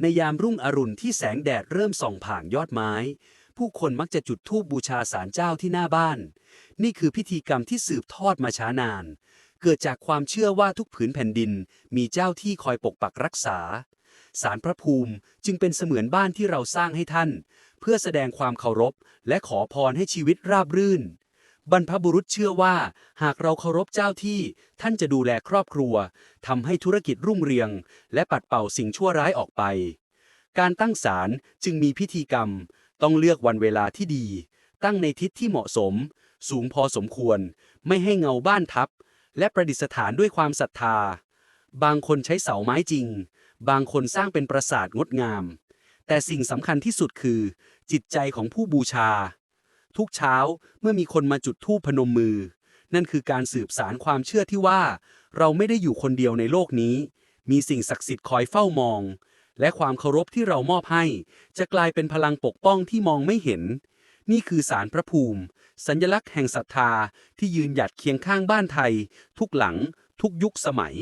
ในยามรุ่งอรุณที่แสงแดดเริ่มส่องผ่านยอดไม้ ผู้คนมักจะจุดธูปบูชาศาลเจ้าที่หน้าบ้าน นี่คือพิธีกรรมที่สืบทอดมาช้านาน เกิดจากความเชื่อว่าทุกผืนแผ่นดิน มีเจ้าที่คอยปกปักรักษาศาลพระภูมิจึงเป็นเสมือนบ้านที่เราสร้างให้ท่าน เพื่อแสดงความเคารพ และขอพรให้ชีวิตราบรื่น บรรพบุรุษเชื่อว่า หากเราเคารพเจ้าที่ท่านจะดูแลครอบครัวทำให้ธุรกิจรุ่งเรือง และปัดเป่าสิ่งชั่วร้ายออกไป การตั้งศาลจึงมีพิธีกรรม ต้องเลือกวันเวลาที่ดี ตั้งในทิศที่เหมาะสม สูงพอสมควร ไม่ให้เงาบ้านทับ และประดิษฐานด้วยความศรัทธา บางคนใช้เสาไม้จริง บางคนสร้างเป็นปราสาทงดงาม แต่สิ่งสำคัญที่สุดคือ จิตใจของผู้บูชา ทุกเช้าเมื่อมีคนมาจุดธูปพนมมือ นั่นคือการสืบสารความเชื่อที่ว่า เราไม่ได้อยู่คนเดียวในโลกนี้ มีสิ่งศักดิ์สิทธิ์คอยเฝ้ามอง และความเคารพที่เรามอบให้ จะกลายเป็นพลังปกป้องที่มองไม่เห็น นี่คือสารพระภูมิ สัญลักษณ์แห่งศรัทธาที่ยืนหยัดเคียงข้างบ้านไทย ทุกหลัง ทุกยุคสมัย